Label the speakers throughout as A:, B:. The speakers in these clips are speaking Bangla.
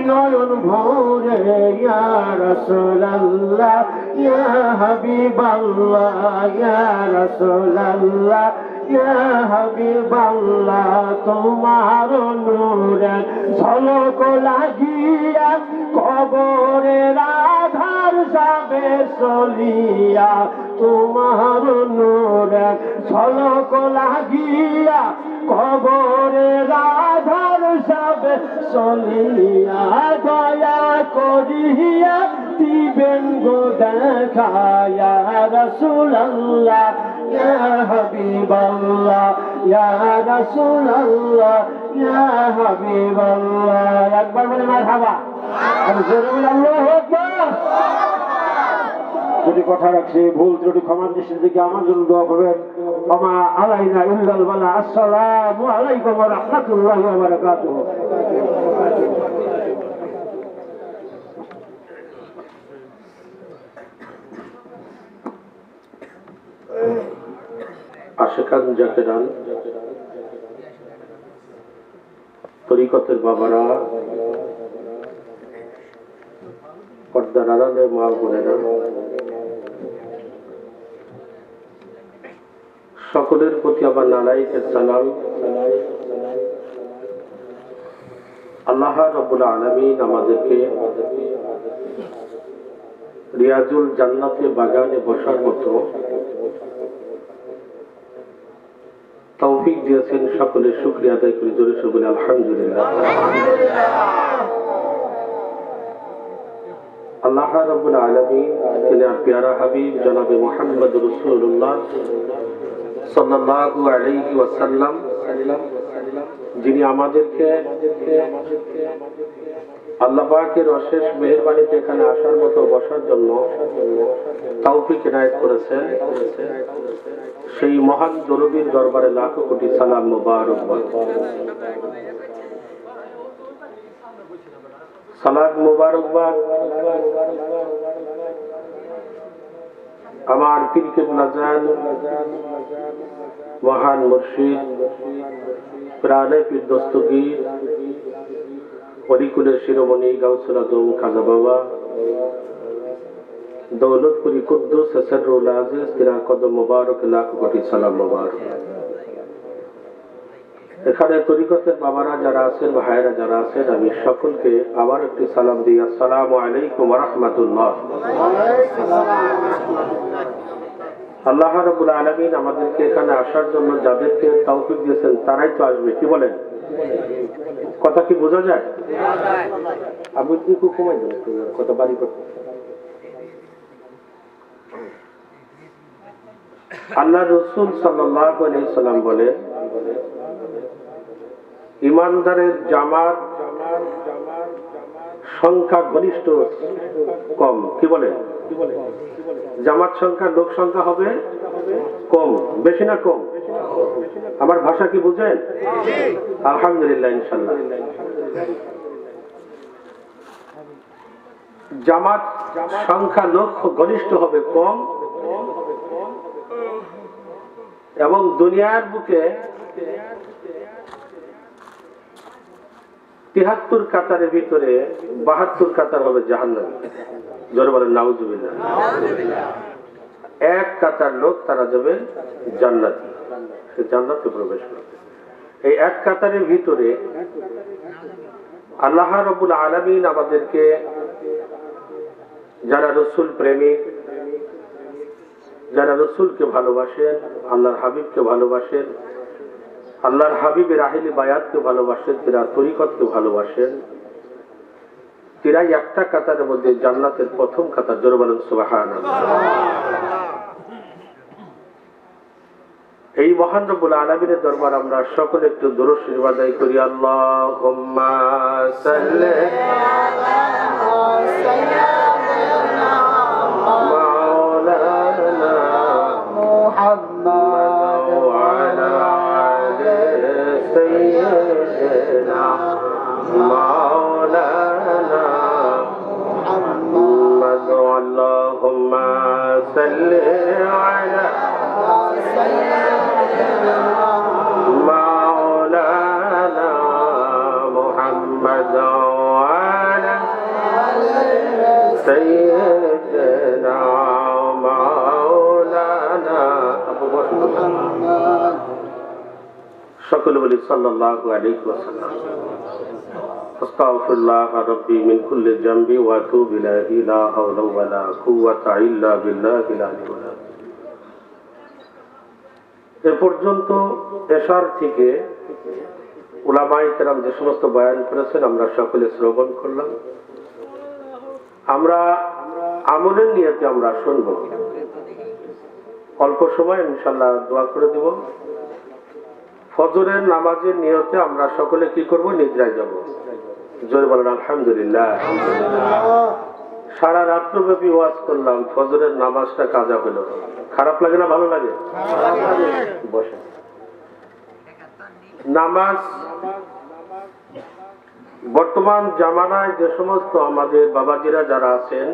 A: নয়ন ভোরে ইয়া রাসূলুল্লাহ ইয়া হাবিবাল্লাহ, ইয়া রাসূলুল্লাহ, ইয়া হাবিবাল্লাহ, তোমার নূরে ঝলক লাগিয়া, কবরের আধার যাবে চলিয়া তোমার নূরে ঝলক লাগিয়া কবরের আধার যাবে চলিয়া দয়া করিয়া দিবেন গো দেখায়া রসুল্লাহ ইয়া হাবিবাল্লাহ, ইয়া রাসূলুল্লাহ, ইয়া হাবিবাল্লাহ। একবার বলে মারহাবা। আর জোরে বলে আল্লাহু যদি কথা রাখছি, ভুল ত্রুটি ক্ষমার দৃষ্টির দিকে আমার জন্য দোয়া করবেন। আমা আলাইনা ইল্লাল বালা, আসসালামু আলাইকুম ওয়া রাহমাতুল্লাহি ওয়া বারাকাতুহু।
B: আশেখান জাকেরান, তরিকতের বাবারা, পর্দার আড়ালে মা বোনেরা সকলের প্রতি আমার নালাইকের সালাম। আল্লাহ রবুল আলমিন আমাদেরকে রিয়াজুল জান্নাতে বাগানে বসার মতো তৌফিক দিয়েছেন সকলের শুক্রিয়া আদায় করি, জোরে সকলে আলহামদুলিল্লাহ। আল্লাহ রব্বুল আলমী তিনি আর পেয়ারা হাবিব, জনাবে মোহাম্মদ রসুল্লাহ যিনি আমাদেরকে আল্লাহ পাকের অশেষ মেহেরবানিতে এখানে আসার মতো বসার জন্য তৌফিক এনায়েত করেছেন। সেই মহান দরবির দরবারে লাখো কোটি সালাম মুবারকবাদ সালাদ মুবারকবাদ আমার পীরকে নাজান মহান মুর্শিদ প্রাণে পীর দস্তগীর অলিকুলের শিরোমণি গাউসুল আদম খাজা বাবা, দৌলতপুরি কুদ্দুস সররুল আজিজ তিনার কদম মোবারক, লাখ কোটি সালাম মোবারক। এখানে তরিকতের বাবারা যারা আছেন, ভাইয়েরা যারা আছেন, আমি সকলকে আবার একটি সালাম দিই। আসসালামু আলাইকুম রহমতুল্লাহ। আল্লাহ রবুল আলমিন আমাদেরকে এখানে আসার জন্য যাদেরকে তৌফিক দিয়েছেন, তারাই তো আসবে। কি বলেন? কথা কি বোঝা যায়? আমি একটু কমাই দেবো? কথা বাড়ি করতে। আল্লাহ রসুল সাল্লাম বলে ইমানদারের জামাত সংখ্যা ঘনিষ্ঠ কম। কি বলে জামাত সংখ্যা লোক সংখ্যা হবে কম, বেশি না কম? আমার ভাষা কি বুঝেন? আলহামদুলিল্লাহ ইনশাল্লাহ জামাত সংখ্যা লোক ঘনিষ্ঠ হবে কম এবং দুনিয়ার বুকে তিহাত্তর কাতারের ভিতরে বাহাত্তর কাতার হবে জাহান্নাম। জোরে বলেন নাউজুবিল্লাহ। এক কাতার লোক তারা যাবে জান্নাতি। সে জান্নাতে প্রবেশ করবে। এই এক কাতারের ভিতরে আল্লাহ রবুল আলমিন আমাদেরকে যারা রসুল প্রেমিক যারা রসুলকে ভালোবাসেন আল্লাহর হাবিবকে ভালোবাসেন আল্লাহর হাবিবের আহিলি বায়াতকে ভালোবাসেন তিরা তরিকতকে ভালোবাসেন তিরাই একটা কাতার মধ্যে জান্নাতের প্রথম কাতার। জোর বলেন সুবাহান এই মহান রব্বুল আলমিনের দরবার আমরা সকলে একটু দূরস নিবাদাই করি। আল্লাহ সাল্লাহ সাল্লাল্লাহু আলাইহি ওয়াসাল্লাম। আস্তাগফিরুল্লাহ রাব্বি মিন কুল্লি জামবি ওয়া ইলাইহি, লা হাওলা ওয়া লা কুওয়াতা ইল্লা বিল্লাহিল আলিয়্যিল এ পর্যন্ত এশার থেকে উলামায়ে কেরাম যে সমস্ত বয়ান করেছেন, আমরা সকলে শ্রবণ করলাম। আমরা আমলের নিয়তে আমরা শুনব। অল্প সময় ইনশাল্লাহ দোয়া করে দেব। ফজরের নামাজের নিয়তে আমরা সকলে কি করব? নিদ্রায় যাব। জোরে বলেন, আলহামদুলিল্লাহ। সারা রাত্রব্যাপী ওয়াজ করলাম, ফজরের নামাজটা কাজা হলো। খারাপ লাগে না, ভালো লাগে? বসে নামাজ, বর্তমান জামানায় যে সমস্ত আমাদের বাবাজিরা যারা আছেন,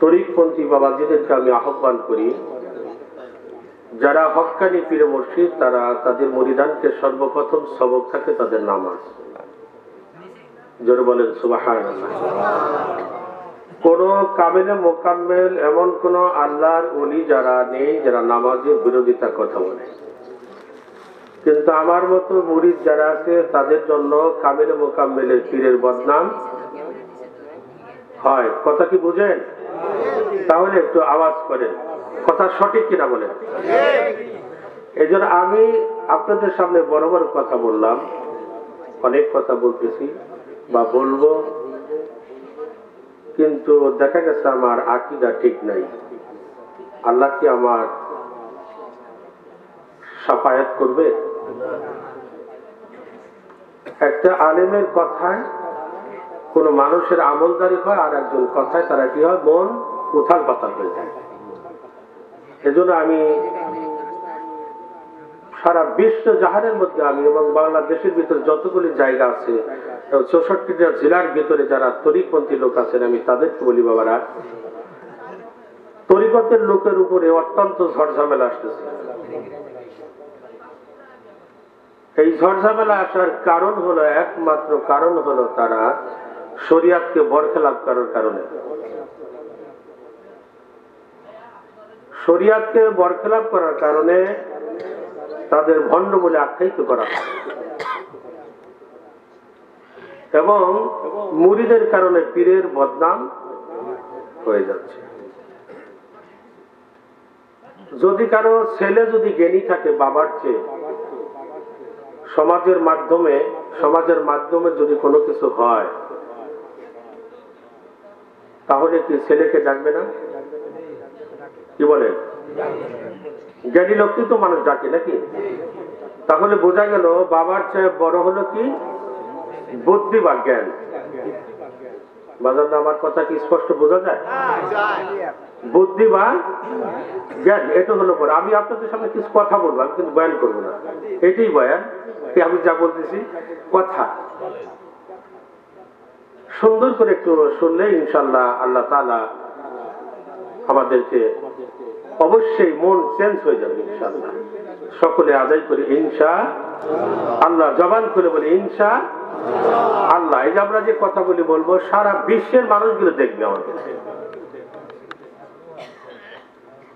B: তরিকপন্থী বাবাজিদেরকে আমি আহ্বান করি যারা হক্কানি পীরে মসজিদ তারা তাদের মরিদানকে সর্বপ্রথম সবক থাকে তাদের নামাজ। জোরে বলেন সুবাহান কোন কামেলে মোকাম্মেল এমন কোন আল্লাহর উনি যারা নেই, যারা নামাজের বিরোধিতা কথা বলে। কিন্তু আমার মতো মুরিদ যারা আছে, তাদের জন্য কামেলে মোকাম্মেলের পীরের বদনাম হয়। কথা কি বুঝেন? তাহলে একটু আওয়াজ করেন। কথা সঠিক কিনা বলেন? এই আমি আপনাদের সামনে বড় বড় কথা বললাম, অনেক কথা বলতেছি বা বলব, কিন্তু দেখা গেছে আমার আকিদা ঠিক নাই। আল্লাহ কি আমার সাফায়াত করবে? একটা আলেমের কথায় কোন মানুষের আমলদারি হয় আর একজন কথায় তারা কি হয়? মন উথাল পাতাল হয়ে যায়। এজন্য আমি সারা বিশ্ব জাহানের মধ্যে আমি এবং বাংলাদেশের ভিতরে যতগুলি জায়গা আছে, চৌষট্টিটা জেলার ভিতরে যারা তরিকপন্থী লোক আছেন, আমি তাদেরকে বলি, বাবারা তরিকতের লোকের উপরে অত্যন্ত ঝড়ঝামেলা আসতেছে। এই ঝড়ঝামেলা আসার কারণ হলো, একমাত্র কারণ হলো তারা শরিয়াতকে বরখেলাপ করার কারণে। শরিয়াতকে বরখেলাপ করার কারণে তাদের ভণ্ড বলে আখ্যায়িত করা এবং মুড়িদের কারণে পীরের বদনাম হয়ে যাচ্ছে। যদি কারও ছেলে যদি জ্ঞানী থাকে বাবার চেয়ে, সমাজের মাধ্যমে সমাজের মাধ্যমে যদি কোনো কিছু হয়, তাহলে কি ছেলেকে ডাকবে না? কি বলে? জ্ঞানী লোককে তো মানুষ ডাকে নাকি? তাহলে বোঝা গেল বাবার চেয়ে বড় হলো কি? বুদ্ধি বা জ্ঞান আমার কথা কি স্পষ্ট বোঝা যায়? বুদ্ধি বা জ্ঞান, এটা হলো পরে আমি আপনাদের সামনে কিছু কথা বলব, আমি কিন্তু বয়ান করব না। এটাই বয়ান আমি যা বলতেছি, কথা। সুন্দর করে একটু শুনলে ইনশাল্লাহ আল্লাহ তালা আমাদেরকে অবশ্যই মন চেঞ্জ হয়ে যাবে ইনশাল্লাহ সকলে আদায় করি ইনশা আল্লাহ, জবান করে বলি ইনশা আল্লাহ। এই যে আমরা যে কথাগুলি বলব, সারা বিশ্বের মানুষগুলো দেখবে আমাদের।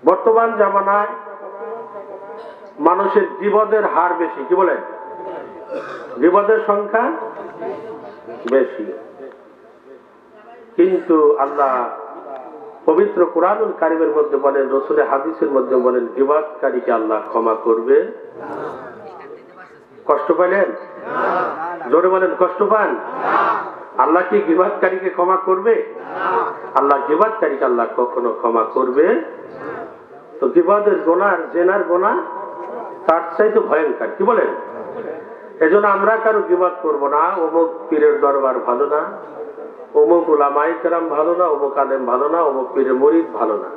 B: বর্তমান জামানায় মানুষের বিপদের হার বেশি, কি বলেন? বিপদের সংখ্যা বেশি। কিন্তু আল্লাহ পবিত্র কোরআনুল কারিমের মধ্যে বলেন, রসুলের হাদিসের মধ্যে বলেন, বিবাদকারীকে আল্লাহ ক্ষমা করবে। কষ্ট পাইলেন? জোরে বলেন, কষ্ট পান? আল্লাহ কি বিবাদকারীকে ক্ষমা করবে? আল্লাহ বিবাদকারীকে আল্লাহ কখনো ক্ষমা করবে? তো বিবাদের গোনার জেনার গোনা, তার চাইতে ভয়ঙ্কর। কি বলেন? এজন্য আমরা কারও বিবাদ করব না, অমুক পীরের দরবার ভালো না। অমুক ওলামাই কেরাম ভালো না অমুক আলেম ভালো না অমুক পীরের মরিদ ভালো না।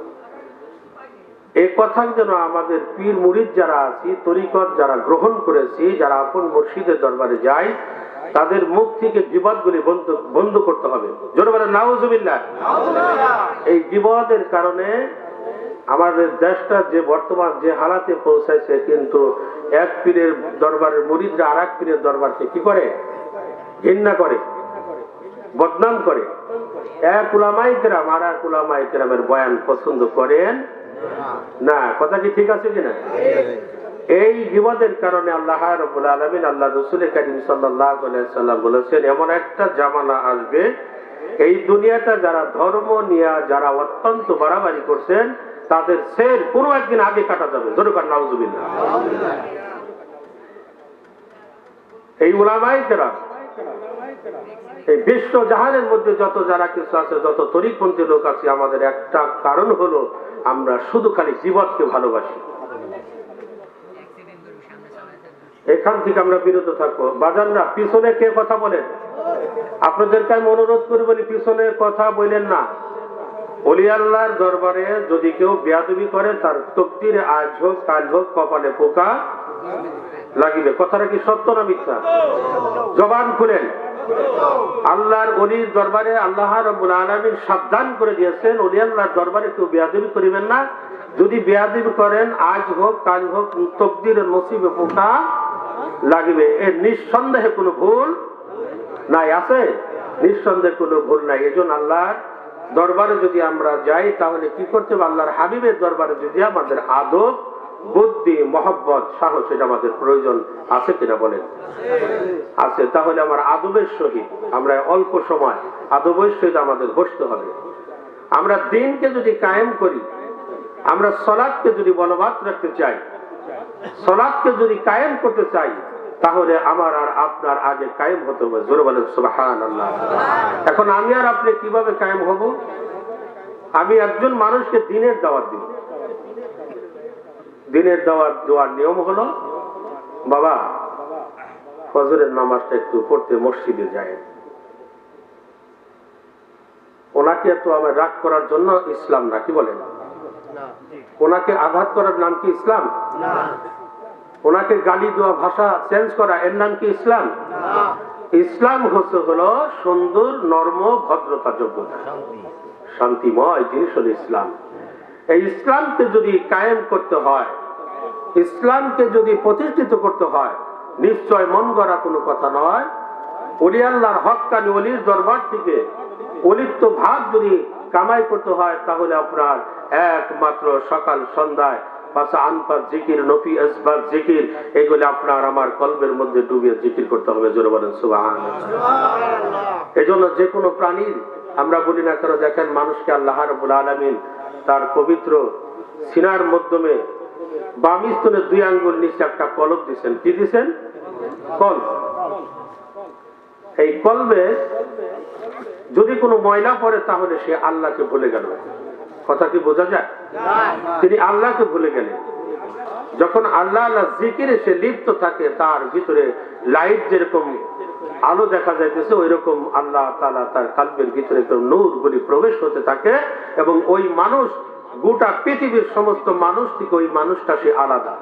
B: এই কথা যেন আমাদের পীর মুরিদ যারা আছি তরিকত যারা গ্রহণ করেছি যারা আপন মুর্শিদের দরবারে যাই তাদের মুখ থেকে বিবাদগুলি বন্ধ বন্ধ করতে হবে। জোরে বলে নাউজুবিল্লাহ। এই বিবাদের কারণে আমাদের দেশটা যে বর্তমান যে হালাতে পৌঁছাইছে কিন্তু এক পীরের দরবারের মুরিদরা আর এক পীরের দরবারকে কি করে? ঘৃণা করে। বদনাম করে। বয়ান পছন্দ করেন? না। কথা কি ঠিক আছে কিনা? এই বিপদের কারণে আল্লাহ রবুল আলমিন আল্লাহ রসুল করিম সাল্লাহ বলেছেন, এমন একটা জামানা আসবে, এই দুনিয়াটা যারা ধর্ম নিয়ে যারা অত্যন্ত বাড়াবাড়ি করছেন, তাদের সের কোনো একদিন আগে কাটা যাবে। জরুকার নাউজুবিল্লাহ। এই উলামাই কেরাম এই বিশ্ব জাহানের মধ্যে যত যারা কিছু আছে যত তরিকপন্থী লোক আছে আমাদের একটা কারণ হলো আমরা শুধু খালি জীবনকে ভালোবাসি। এখান থেকে আমরা বিরত থাকব। বাজানরা পিছনে কে কথা বলেন? আপনাদেরকে আমি অনুরোধ করি বলি পিছনে কথা বলেন না। অলি আল্লাহর দরবারে যদি কেউ বেয়াদবি করে তার তক্তির আজ হোক কাল হোক কপালে পোকা লাগিবে। কথাটা কি সত্য না মিথ্যা? জবান খুলেন। আল্লাহর অলির দরবারে আল্লাহ রব্বুল আলমিন সাবধান করে দিয়েছেন। অলি আল্লাহর দরবারে কেউ বেয়াদবি করিবেন না। যদি বেয়াদবি করেন, আজ হোক, কাল হোক তকদির নসিবে পোকা লাগিবে। এর নিঃসন্দেহে কোনো ভুল নাই, আছে? নিঃসন্দেহে কোনো ভুল নাই। এজন্য আল্লাহর দরবারে যদি আমরা যাই, তাহলে কি করতে হবে? আল্লাহর হাবিবের দরবারে যদি আমাদের আদব বুদ্ধি, মহব্বত, সাহস, এটা আমাদের প্রয়োজন। আছে কিনা বলেন? আছে। তাহলে আমার আদবের সহিত, আমরা অল্প সময় আদবের সহিত আমাদের বসতে হবে। আমরা দিনকে যদি কায়েম করি, আমরা সলাদকে যদি বলবৎ রাখতে চাই, সলাদকে যদি কায়েম করতে চাই, তাহলে আমার আর আপনার আগে কায়েম হতে হবে। জোরে বলেন সুবাহান এখন আমি আর আপনি কীভাবে কায়েম হব? আমি একজন মানুষকে দিনের দাওয়াত দিব। দিনের দাওয়াত দেওয়ার নিয়ম হলো বাবা ফজরের নামাজটা একটু পড়তে মসজিদে যায়। ওনাকে তো আমার রাগ করার জন্য ইসলাম না কি বলেন? ওনাকে আঘাত করার নাম কি ইসলাম? ওনাকে গালি দেওয়া ভাষা চেঞ্জ করা এর নাম কি ইসলাম? ইসলাম হচ্ছে হলো সুন্দর নর্ম ভদ্রতা যোগ্যতা। শান্তিময় জিনিস হলো ইসলাম। এই ইসলামকে যদি কায়েম করতে হয় ইসলামকে যদি প্রতিষ্ঠিত করতে হয় নিশ্চয় মন গড়া কোনো কথা নয়। অলি আল্লাহর হকানি অলির দরবার থেকে অলিত্ব ভাগ যদি কামাই করতে হয় তাহলে আপনার একমাত্র সকাল সন্ধ্যায় পাশা আনফার জিকির নফি আসবার জিকির এগুলো আপনার আমার কলবের মধ্যে ডুবিয়ে জিকির করতে হবে জোরে বলেন সুবাহান এজন্য যে কোনো প্রাণীর আমরা বলি না কেন দেখেন মানুষকে আল্লাহ রবুল আলমিন তার পবিত্র সিনার মাধ্যমে বাম স্তনের দুই আঙ্গুল, নিচে একটা কলব দিছেন। কি দিছেন? কল। এই কলবে যদি কোনো ময়লা পড়ে, তাহলে সে আল্লাহকে ভুলে গেল। কথা কি বোঝা যায়? তিনি আল্লাহকে ভুলে গেলেন। যখন আল্লাহ আল্লাহ জিকিরে সে লিপ্ত থাকে, তার ভিতরে লাইট যেরকম আলো দেখা যাইতেছে ওই রকম আল্লাহ তালা তার কালবের ভিতরে নূর গুলি প্রবেশ হতে থাকে এবং ওই মানুষ গোটা পৃথিবীর সমস্ত মানুষ থেকে ওই মানুষটা সে আলাদা।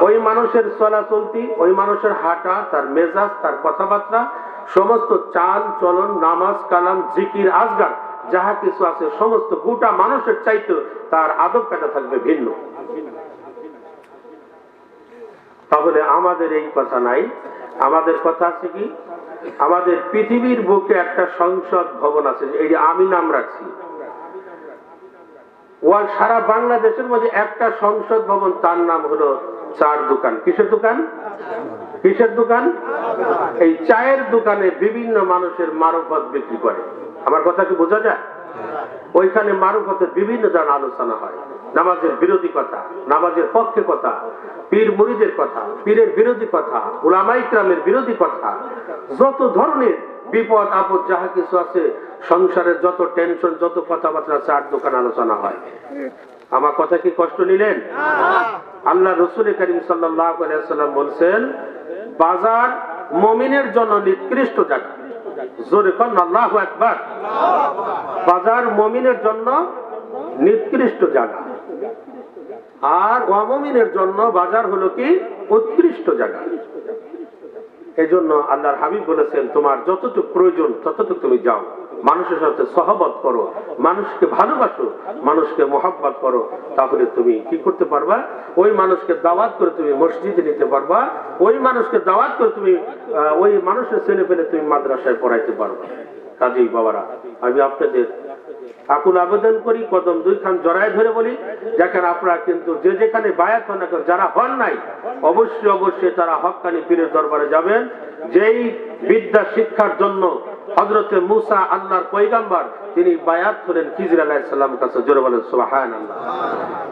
B: ওই মানুষের চলাচলতি, ওই মানুষের হাঁটা, তার মেজাজ, তার কথাবার্তা, সমস্ত চাল, চলন, নামাজ, কালাম, জিকির, আজগার, যাহা কিছু আছে, সমস্ত গোটা মানুষের চাইতে তার আদব কাটা থাকবে ভিন্ন। তাহলে আমাদের এই কথা নাই। আমাদের কথা আছে কি? আমাদের পৃথিবীর বুকে একটা সংসদ ভবন আছে, এই আমি নাম রাখছি। ওয়াল সারা বাংলাদেশের মধ্যে একটা সংসদ ভবন, তার নাম হলো চার দোকান। কিসের দোকান? কিসের দোকান? এই চায়ের দোকানে বিভিন্ন মানুষের মারফত বিক্রি করে। আমার কথা কি বোঝা যায়? ওইখানে মারুফতের বিভিন্ন জন আলোচনা হয়। নামাজের বিরোধী কথা, নামাজের পক্ষে কথা, পীর মুড়িদের কথা, পীরের বিরোধী কথা উলামাইকরামের বিরোধী কথা, যত ধরনের বিপদ আপদ যাহা কিছু আছে সংসারের যত টেনশন যত কথাবার্তা আছে চার দোকান আলোচনা হয়। আমার কথা কি কষ্ট নিলেন? আল্লাহ রসুল করিম সাল্লাম বলছেন বাজার মমিনের জন্য নিকৃষ্ট জায়গা। জোরে কন আল্লাহ একবার বাজার মমিনের জন্য নিকৃষ্ট জায়গা। আর অমমিনের জন্য বাজার হলো কি? উৎকৃষ্ট জায়গা। এই জন্য আল্লাহর হাবিব বলেছেন, তোমার যতটুকু প্রয়োজন, ততটুকু তুমি যাও। মানুষের সাথে সহবত করো। মানুষকে ভালোবাসো, মানুষকে মোহাব্বত করো। তাহলে তুমি কি করতে পারবা? ওই মানুষকে দাওয়াত করে তুমি মসজিদে নিতে পারবা। ওই মানুষকে দাওয়াত করে তুমি ওই মানুষের ছেলে পেলে তুমি মাদ্রাসায় পড়াইতে পারবা। কাজেই বাবারা, আমি আপনাদের আকুল আবেদন করি, কদম দুই খান জড়ায় ধরে বলি, দেখেন আপনারা কিন্তু যে যেখানে বায়াত হন যারা হন নাই, অবশ্যই অবশ্যই তারা হকানি পীরের দরবারে যাবেন। যেই বিদ্যা শিক্ষার জন্য হজরতে মুসা আল্লাহর পৈগাম্বার তিনি বায়াত হলেন খিজির আলাহিসাল্লাম কাছে, জোরে বলেন সুবাহান আল্লাহ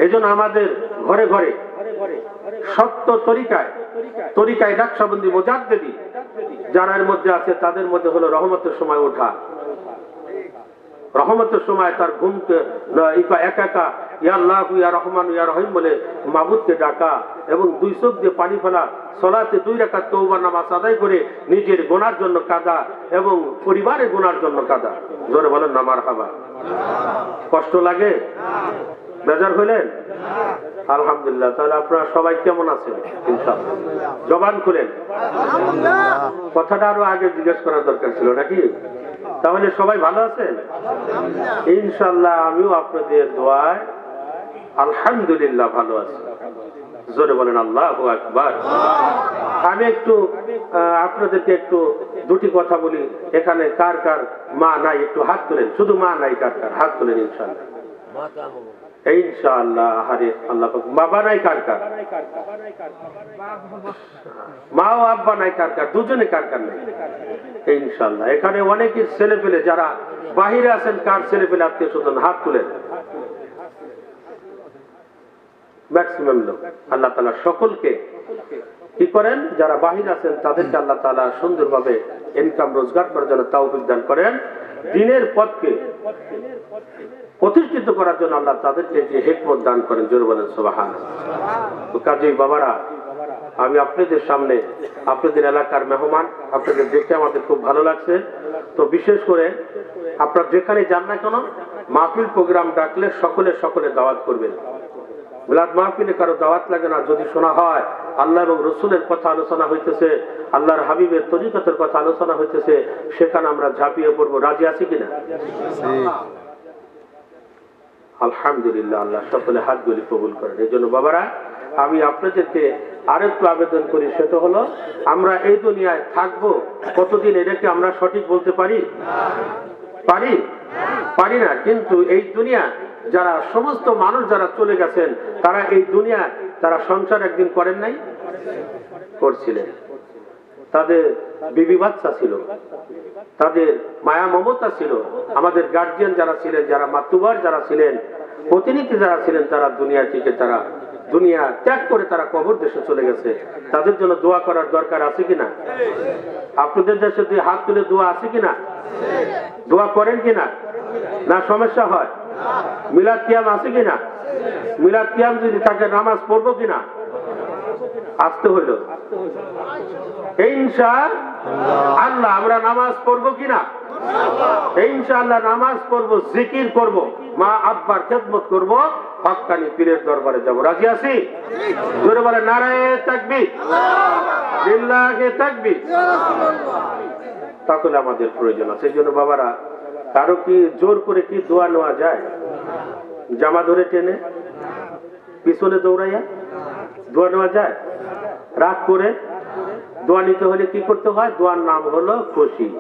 B: এই আমাদের ঘরে ঘরে সত্য তরিকায় তরিকায় ডাকসাবন্দি মোজাদ দেবী যারা এর মধ্যে আছে, তাদের মধ্যে হলো রহমতের সময় ওঠা। রহমতের সময় তার ঘুমকে একা একা ইয়া আল্লাহ ইয়া রহমান ইয়া রহিম বলে মাবুদকে ডাকা এবং দুই চোখ দিয়ে পানি ফেলা, সলাতে দুই রেখা তৌবা নামাজ আদায় করে নিজের গোনার জন্য কাদা এবং পরিবারের গোনার জন্য কাদা। জোরে বলেন নামার হাবা কষ্ট লাগে? বেজার হইলেন? আলহামদুলিল্লাহ। তাহলে আপনারা সবাই কেমন আছেন? জবান খুলেন। কথাটা আরও আগে জিজ্ঞেস করার দরকার ছিল নাকি? তাহলে সবাই ভালো আছেন? ইনশাল্লাহ আমিও আপনাদের দোয়ায় আলহামদুলিল্লাহ ভালো আছি। জোরে বলেন আল্লাহ আকবার। আমি একটু আহ, আপনাদেরকে একটু দুটি কথা বলি। এখানে কার কার মা নাই একটু হাত তোলেন। শুধু মা নাই কার কার? হাত তোলেন ইনশাল্লাহ কার মা দুজনে ছেলে পেলে যারা আছেন, কার ছেলে পেলে হাত তুলেন। ম্যাক্সিমাম লোক। আল্লাহ তালা সকলকে কি করেন? যারা বাহির আছেন, তাদেরকে আল্লাহ তালা সুন্দরভাবে ইনকাম রোজগার করার জন্য তাও দান করেন। দিনের পথকে প্রতিষ্ঠিত করার জন্য আল্লাহ তাদেরকে যে হেকমত দান করেন, জোর বলেন কাজেই বাবারা, আমি আপনাদের সামনে, আপনাদের এলাকার মেহমান, আপনাদের দেখে আমাদের খুব ভালো লাগছে। তো বিশেষ করে আপনার যেখানে যান না কেন, মাহফিল প্রোগ্রাম ডাকলে সকলে সকলে দাওয়াত করবেন। মিলাদ মাহফিলে কারও দাওয়াত লাগে না, যদি শোনা হয়, আল্লাহ এবং রসুলের কথা আলোচনা হইতেছে, আল্লাহর হাবিবের তরিকতের কথা আলোচনা হইতেছে, সেখানে আমরা ঝাঁপিয়ে পড়ব। রাজি আছি কিনা? আলহামদুলিল্লাহ, আল্লাহ সকলে হাতগুলি কবুল করেন। এই জন্য বাবারা, আমি আপনাদেরকে আরেকটু আবেদন করি, সেটা হলো, আমরা এই দুনিয়ায় থাকব কতদিন এটাকে আমরা সঠিক বলতে পারি? পারি? পারি না, কিন্তু এই দুনিয়া, যারা সমস্ত মানুষ যারা চলে গেছেন, তারা এই দুনিয়া, তারা সংসার একদিন করেন নাই? করছিলেন। তাদের বিবি বাচ্চা ছিল। তাদের মায়া মমতা ছিল। আমাদের গার্জিয়ান যারা ছিলেন, যারা মাতুবার যারা ছিলেন, প্রতিনিধি যারা ছিলেন, তারা দুনিয়া থেকে তারা দুনিয়া ত্যাগ করে তারা কবর দেশে চলে গেছে। তাদের জন্য দোয়া করার দরকার আছে কিনা? আপনাদের দেশে দুই হাত তুলে দোয়া আছে কিনা? দোয়া করেন কিনা? না, সমস্যা হয়। মিলাদ কিয়াম আছে কিনা? মিলাদ কিয়াম যদি তাকে নামাজ পড়ব কিনা? আসতে হইল ইনশা আল্লাহ, আমরা নামাজ পড়ব কিনা? ইনশাআল্লাহ নামাজ পড়ব, জিকির করব। মা আব্বার খেদমত করব। হক্কানি পীরের দরবারে যাব। রাজি আছি? জোরে বলে, নারায়ে থাকবি বিল্লাহে থাকবি তাহলে আমাদের প্রয়োজন আছে। এই জন্য বাবারা, কারও কি জোর করে কি দোয়া নেওয়া যায়? জামা ধরে টেনে পিছনে দৌড়াইয়া দোয়া নেওয়া যায়? রাগ করে দোয়া নিতে হলে কি করতে হয়? দোয়ার নাম হলো খুশি।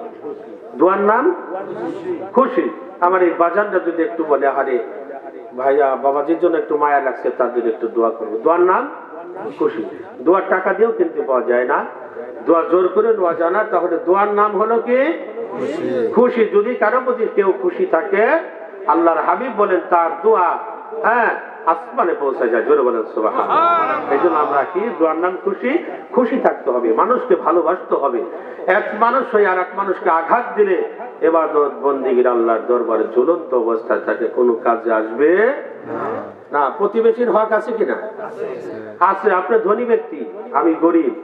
B: দোয়ার নাম খুশি। আমার এই বাজারটা যদি একটু বলে আরে ভাইয়া বাবাজির জন্য একটু মায়া লাগছে তার জন্য একটু দোয়া করব। দোয়ার নাম খুশি। দোয়ার টাকা দিয়েও কিনতে পাওয়া যায় না। দোয়া জোর করে নেওয়া যায় না। তাহলে দোয়ার নাম হলো কি? খুশি। যদি কারও প্রতি কেউ খুশি থাকে আল্লাহর হাবিব বলেন তার দোয়া হ্যাঁ আসমানে পৌঁছে যায় জোরে বলেন সুবাহ এই জন্য আমরা কি দোয়ার নাম খুশি খুশি থাকতে হবে মানুষকে ভালোবাসতে হবে। এক মানুষ হয়ে আর এক মানুষকে আঘাত দিলে এবার বন্দিগির আল্লাহর দরবারে জ্বলন্ত অবস্থায় তাকে কোনো কাজে আসবে না প্রতিবেশীর হক আছে কিনা? আছে আপনি ধনী ব্যক্তি আমি গরিব।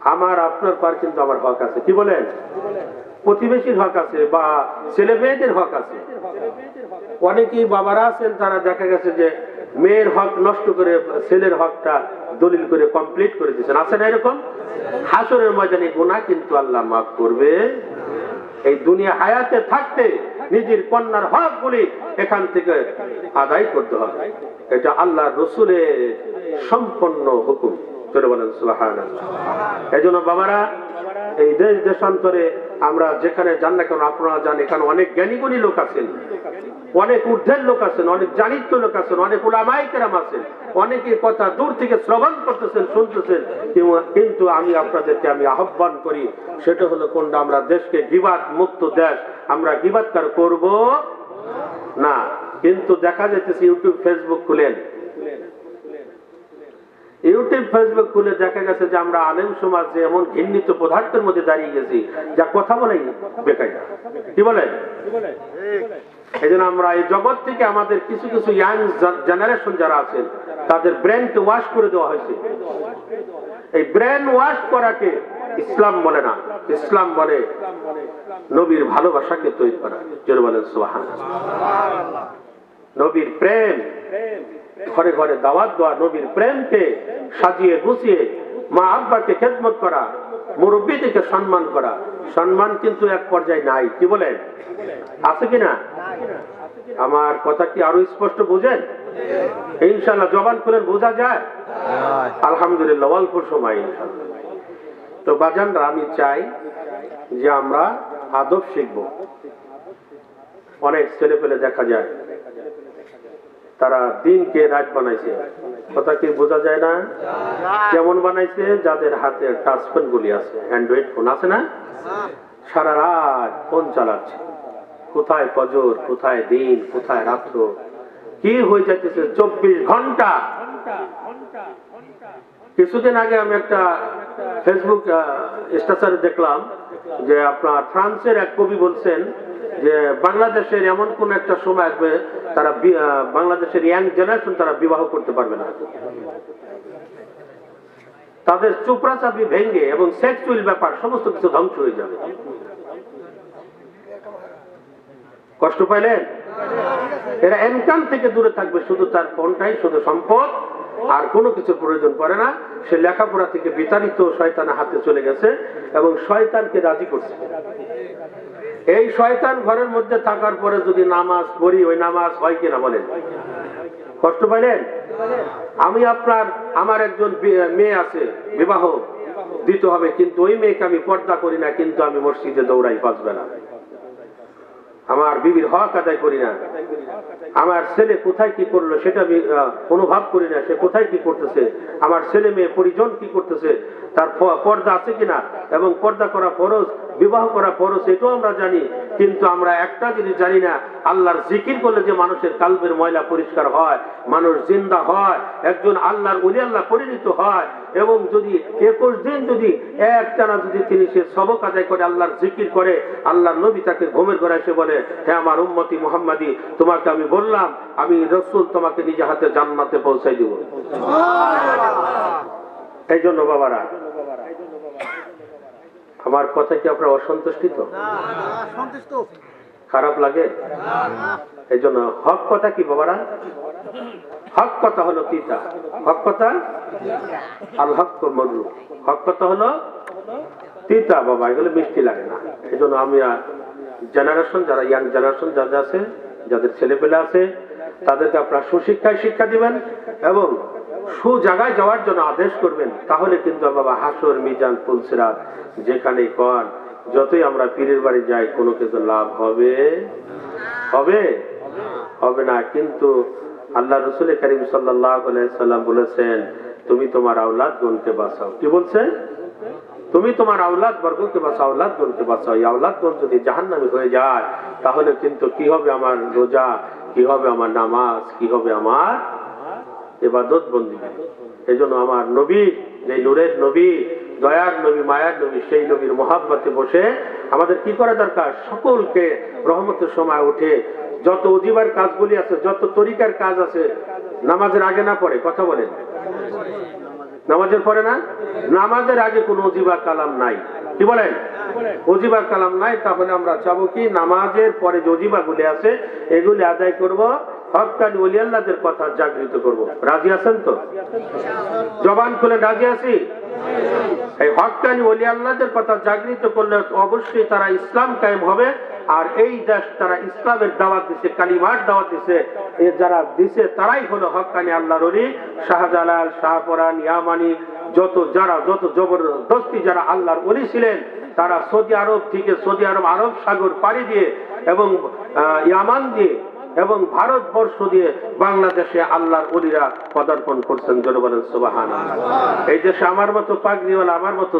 B: আমার আপনার পার কিন্তু আমার হক আছে। কি বলেন? প্রতিবেশীর হক আছে বা ছেলে মেয়েদের হক আছে? অনেকেই বাবারা আছেন, তারা দেখা গেছে যে মেয়ের হক নষ্ট করে, ছেলের হকটা দলিল করে কমপ্লিট করে দিচ্ছেন আছে না এরকম? হাসরের ময়দানে গুনাহ কিন্তু আল্লাহ মাফ করবে। এই দুনিয়া হায়াতে থাকতে নিজের কন্যার হক গুলি এখান থেকে আদায় করতে হবে। এটা আল্লাহ রসুলের সম্পন্ন হুকুম। বলেন সুবাহান এই জন্য বাবারা, এই দেশ দেশান্তরে আমরা যেখানে যান না কেন, আপনারা যান, এখানে অনেক জ্ঞানীগুণী লোক আছেন। অনেক ঊর্ধ্বের লোক আছেন, অনেক জানিত লোক আছেন, অনেক উলামাই কেরাম আছেন। অনেকের কথা দূর থেকে শ্রবণ করতেছেন, শুনতেছেন। কিন্তু- আমি আপনাদেরকে আমি আহ্বান করি, সেটা হলো কোনটা, আমরা দেশকে গিবাদ মুক্ত দেশ, আমরা গিবাদকার করব না। কিন্তু দেখা যাইতেছে ইউটিউব, ফেসবুক খুলেন। ইউটিউব, ফেসবুক খুলে দেখা গেছে যে আমরা আলেম সমাজ যে এমন ঘৃণিত পদার্থের মধ্যে দাঁড়িয়ে গেছি, যা কথা বলেই বেকার কি বলেন এই জন্য আমরা এই জগৎ থেকে আমাদের কিছু কিছু ইয়াং জেনারেশন যারা আছেন, তাদের ব্রেনকে ওয়াশ করে দেওয়া হয়েছে। এই ব্রেন ওয়াশ করাকে ইসলাম বলে না। ইসলাম বলে নবীর ভালোবাসাকে তৈরি করা। জোর বলেন সোহান নবীর প্রেম। ঘরে ঘরে দাওয়াত দেওয়া, নবীর প্রেমকে সাজিয়ে গুছিয়ে মা আব্বাকে খেদমত করা, মুরব্বীদেরকে সম্মান করা। সম্মান কিন্তু এক পর্যায়ে নাই, কি বলেন? আছে কি না? আমার কথা কি আরও স্পষ্ট বুঝেন? ইনশাল্লাহ জবান খুলেন বোঝা যায়। আলহামদুলিল্লাহ, অল্প সময় তো বাজানরা, আমি চাই যে আমরা আদব শিখব। অনেক ছেলে পেলে দেখা যায় তারা দিনকে রাত বানাইছে। কথা কি বোঝা যায় না? কেমন বানাইছে? যাদের হাতে টাচ ফোন গুলি আছে অ্যান্ড্রয়েড ফোন আছে না? সারা রাত ফোন চালাচ্ছে। কোথায় ফজর, কোথায় দিন, কোথায় রাত্র? কি হয়ে যাইতেছে? চব্বিশ ঘণ্টা। কিছুদিন আগে আমি একটা ফেসবুক স্ট্যাটাসে দেখলাম যে আপনার ফ্রান্সের এক কবি বলছেন যে বাংলাদেশের এমন কোন একটা সময় আসবে, তারা বাংলাদেশের ইয়াং জেনারেশন তারা বিবাহ করতে পারবে না। তাদের চুপড়াচাপি ভেঙে এবং সেক্সুয়াল ব্যাপার সমস্ত কিছু ধ্বংস হয়ে যাবে। কষ্ট পাইলেন? এরা এনকাম থেকে দূরে থাকবে, শুধু তার ফোনটাই শুধু সম্পদ, আর কোনো কিছুর প্রয়োজন পড়ে না। সে লেখাপড়া থেকে বিতাড়িত শয়তানের হাতে চলে গেছে এবং শয়তানকে রাজি করছে। এই শয়তান ঘরের মধ্যে থাকার পরে যদি নামাজ পড়ি, ওই নামাজ হয় কিনা বলেন? কষ্ট পাইলেন? আমি আপনার, আমার একজন মেয়ে আছে, বিবাহ দিতে হবে, কিন্তু ওই মেয়েকে আমি পর্দা করি না, কিন্তু আমি মসজিদে দৌড়াই পাঁচ বেলা। আমার বিবির হক আদায় করি না। আমার ছেলে কোথায় কি করল সেটা আমি অনুভব করি না, সে কোথায় কি করতেছে? আমার ছেলে মেয়ে পরিজন কি করতেছে? তার পর্দা আছে কিনা এবং পর্দা করা ফরজ বিবাহ করা ফরজ এটাও আমরা জানি। কিন্তু আমরা একটা জিনিস জানি না আল্লাহর জিকির করলে যে মানুষের কালবের ময়লা পরিষ্কার হয় মানুষ জিন্দা হয় একজন আল্লাহর উলি আল্লাহ পরিণত হয় এবং যদি একুশ দিন যদি এক টানা যদি তিনি সে সবক আদায় করে আল্লাহর জিকির করে আল্লাহর নবী তাকে ঘুমের ঘরে এসে বলে হ্যাঁ আমার উম্মতি মুহাম্মাদি তোমাকে আমি বললাম আমি রসুল তোমাকে নিজে হাতে জান্নাতে পৌঁছাই দিব। এই জন্য বাবারা আমার কথা কি আপনার অসন্তুষ্টি। তো খারাপ লাগে? এই জন্য হক কথা কি বাবারা? হক কথা হলো তিতা। হক কথা? আল হক মরু হক কথা হলো তিতা বাবা এগুলো মিষ্টি লাগে না। এই জন্য আমি জেনারেশন যারা ইয়াং জেনারেশন যাদের আছে যাদের ছেলেপেলে আছে তাদেরকে আপনারা সুশিক্ষায় শিক্ষা দিবেন এবং সু জায়গায় যাওয়ার জন্য আদেশ করবেন। তাহলে কিন্তু বাবা হাসর, মিজান পুলসিরাত যেখানেই কন, যতই আমরা পীরের বাড়ি যাই, কোনো কিছু লাভ হবে? হবে? হবে না। কিন্তু আল্লাহ রসুল করিম সাল্লাম বলেছেন, তুমি তোমার আউলাদ গণকে বাঁচাও। কি বলছেন তুমি তোমার আউলাদ বর্গকে বাঁচাও আউলাদ গণকে বাঁচাও। এই আউলাদ গণ যদি জাহান্নামী হয়ে যায়, তাহলে কিন্তু কি হবে আমার রোজা? কি হবে আমার নামাজ, কি হবে আমার এবাদত বন্দি? এই জন্য আমার নবী, যে নূরের নবী, দয়ার নবী, মায়ার নবী, সেই নবীর মহাব্বতে বসে আমাদের কি করা দরকার? সকলকে রহমতের সময় উঠে যত অজিবার কাজগুলি আছে, যত তরিকার কাজ আছে, নামাজের আগে না পড়ে কথা বলেন। নামাজের পরে না? নামাজের আগে কোনো অজিবা কালাম নাই। কি বলেন অজিবা কালাম নাই, তাহলে আমরা চাবো কি? নামাজের পরে যে অজিবা গুলি আছে, এগুলি আদায় করব অবশ্যই তারা ইসলাম হবে, আর এই দেশ তারা ইসলামের দাওয়াত দাওয়াত যারা দিছে তারাই হলো হকানি আল্লাহর শাহজালাল, শাহপরান, ইয়ামানি যত যারা, যত জবরদস্তি যারা আল্লাহর অলি ছিলেন, তারা সৌদি আরব থেকে সৌদি আরব আরব সাগর পাড়ি দিয়ে এবং ইয়ামান দিয়ে এবং ভারতবর্ষ দিয়ে বাংলাদেশে আল্লাহর অলিরা পদার্পণ করছেন, জনগণের সুবাহান এই দেশে আমার মতো পাগড়িওয়ালা, আমার মতো